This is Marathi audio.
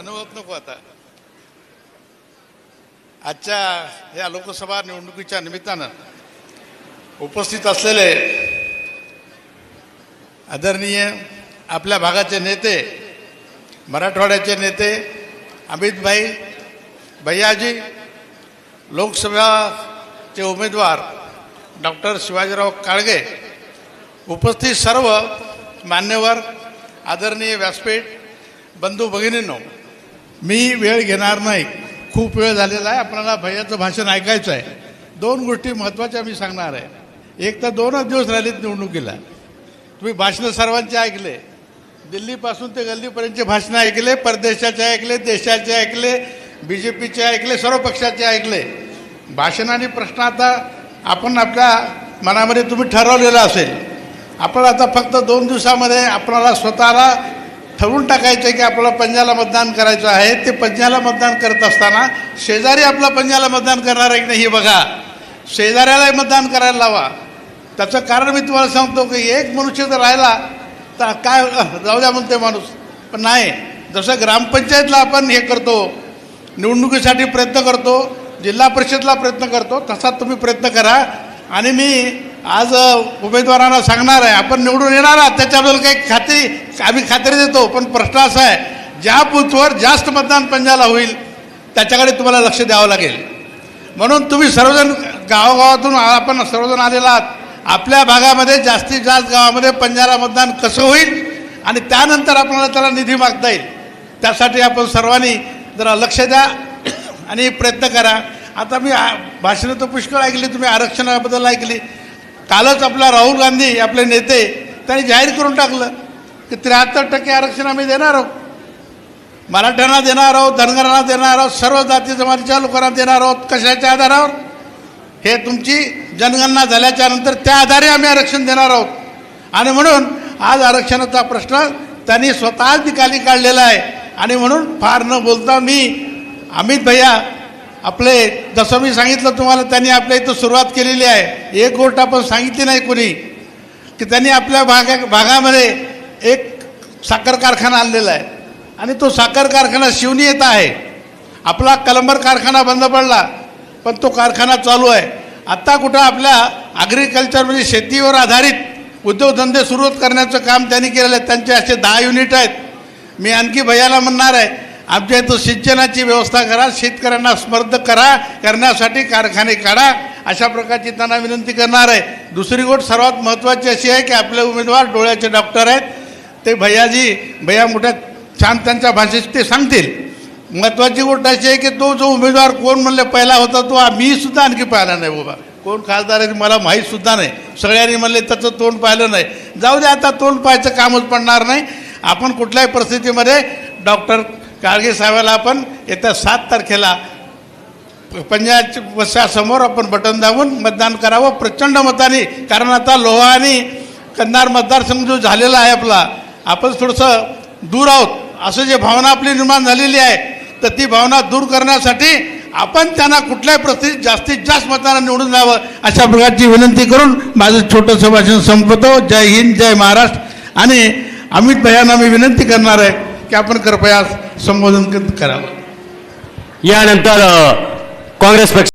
अनुभवत नको आता. आजच्या या लोकसभा निवडणुकीच्या निमित्तानं उपस्थित असलेले आदरणीय आपल्या भागाचे नेते मराठवाड्याचे नेते अमितभाई भैयाजी लोकसभाचे उमेदवार डॉक्टर शिवाजीराव काळगे उपस्थित सर्व मान्यवर आदरणीय व्यासपीठ बंधू भगिनींनो मी वेळ घेणार नाही. खूप वेळ झालेला आहे. आपल्याला भैयाचं भाषण ऐकायचं आहे. दोन गोष्टी महत्त्वाच्या मी सांगणार आहे. एक तर दोनच दिवस राहिलेत निवडणुकीला. तुम्ही भाषणं सर्वांचे ऐकले. दिल्लीपासून ते गल्लीपर्यंतचे भाषणं ऐकले. परदेशाचे ऐकले देशाचे ऐकले बी जे पीचे ऐकले सर्व पक्षाचे ऐकले. भाषण आणि प्रश्न आता आपण आपल्या मनामध्ये तुम्ही ठरवलेलं असेल. आपण आता फक्त दोन दिवसामध्ये आपणाला स्वतःला ठरवून टाकायचं आहे की आपल्याला पंजाला मतदान करायचं आहे. ते पंजाला मतदान करत असताना शेजारी आपला पंजाला मतदान करणार आहे की नाही हे बघा. शेजाऱ्यालाही मतदान करायला लावा. त्याचं कारण मी तुम्हाला सांगतो की एक मनुष्य जर राहिला तर काय जाऊ द्या म्हणते माणूस. पण नाही. जसं ग्रामपंचायतला आपण हे करतो निवडणुकीसाठी प्रयत्न करतो जिल्हा परिषदला प्रयत्न करतो तसा तुम्ही प्रयत्न करा. आणि मी आज उमेदवारांना सांगणार आहे आपण निवडून येणार आहात त्याच्याबद्दल काही खात्री आम्ही खात्री देतो पण प्रश्न असा आहे ज्या बूथवर जास्त मतदान पंजाला होईल त्याच्याकडे तुम्हाला लक्ष द्यावं लागेल. म्हणून तुम्ही सर्वजण गावागावातून आपण सर्वजण आलेला आहात आपल्या भागामध्ये जास्तीत जास्त गावामध्ये पंजाला मतदान कसं होईल आणि त्यानंतर आपल्याला त्याला निधी मागता येईल. त्यासाठी आपण सर्वांनी जरा लक्ष द्या आणि प्रयत्न करा. आता मी भाषणं तर पुष्कळ ऐकली तुम्ही आरक्षणाबद्दल ऐकली कालच आपला राहुल गांधी आपले नेते त्यांनी जाहीर करून टाकलं की त्र्याहत्तर टक्के आरक्षण आम्ही देणार आहोत. मराठ्यांना देणार आहोत धनगरांना देणार आहोत सर्व जाती जमातीच्या लोकांना देणार आहोत कशाच्या आधारावर? हे तुमची जनगणना झाल्याच्यानंतर त्या आधारे आम्ही आरक्षण देणार आहोत. आणि म्हणून आज आरक्षणाचा प्रश्न त्यांनी स्वतःच निकाली काढलेला आहे. आणि म्हणून फार न बोलता मी अमित भैया आपले जसं मी सांगितलं तुम्हाला त्यांनी आपल्या इथं सुरुवात केलेली आहे. एक गोष्ट आपण सांगितली नाही कोणी की त्यांनी आपल्या भागा भागामध्ये एक साखर कारखाना आणलेला आहे. आणि तो साखर कारखाना शिवनी येत आहे. आपला कलंबर कारखाना बंद पडला पण तो कारखाना चालू आहे. आत्ता कुठं आपल्या ॲग्रिकल्चर म्हणजे शेतीवर आधारित उद्योगधंदे सुरू करण्याचं काम त्यांनी केलेलं आहे. त्यांचे असे दहा युनिट आहेत. मी आणखी भैयाला म्हणणार आहे आमच्या इथं सिंचनाची व्यवस्था करा शेतकऱ्यांना स्पर्ध करा करण्यासाठी कारखाने काढा. अशा प्रकारची त्यांना विनंती करणार आहे. दुसरी गोष्ट सर्वात महत्त्वाची अशी आहे की आपले उमेदवार डोळ्याचे डॉक्टर आहेत. ते भैयाजी भैया मोठ्या छान त्यांच्या भाषेत ते सांगतील. महत्त्वाची गोष्ट अशी आहे की तो जो उमेदवार कोण म्हणले पहिला होता तो मी सुद्धा आणखी पाहिला नाही बाबा. कोण खासदार आहे मला माहीत सुद्धा नाही. सगळ्यांनी म्हणले त्याचं तोंड पाहिलं नाही. जाऊ दे आता तोंड पाहायचं कामच पडणार नाही. आपण कुठल्याही परिस्थितीमध्ये डॉक्टर गाडगे साहेबाला आपण येत्या सात तारखेला पंजाबच्या बसासमोर आपण बटन दाबून मतदान करावं. प्रचंड मताने कारण आता लोहा आणि कंधार मतदारसंघ जो झालेला आहे आपला आपण थोडंसं दूर आहोत. असं जे भावना आपली निर्माण झालेली आहे तर ती भावना दूर करण्यासाठी आपण त्यांना कुठल्याही परिस्थितीत जास्तीत जास्त मतांना निवडून जावं अशा प्रकारची विनंती करून माझं छोटंसं भाषण संपवतो. जय हिंद जय महाराष्ट्र. आणि अमित भैयांना मी विनंती करणार आहे की आपण कृपया संबोधन करावं. यानंतर काँग्रेस पक्ष